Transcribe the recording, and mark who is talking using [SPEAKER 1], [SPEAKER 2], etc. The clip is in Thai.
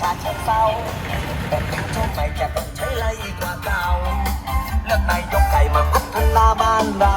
[SPEAKER 1] ชาเชิงเศร้าแต่ถึงช่วงใหม่จะต้องใช้ไรกว่าเก่าเลือกนายกไก่มาพัฒนาบ้านเรา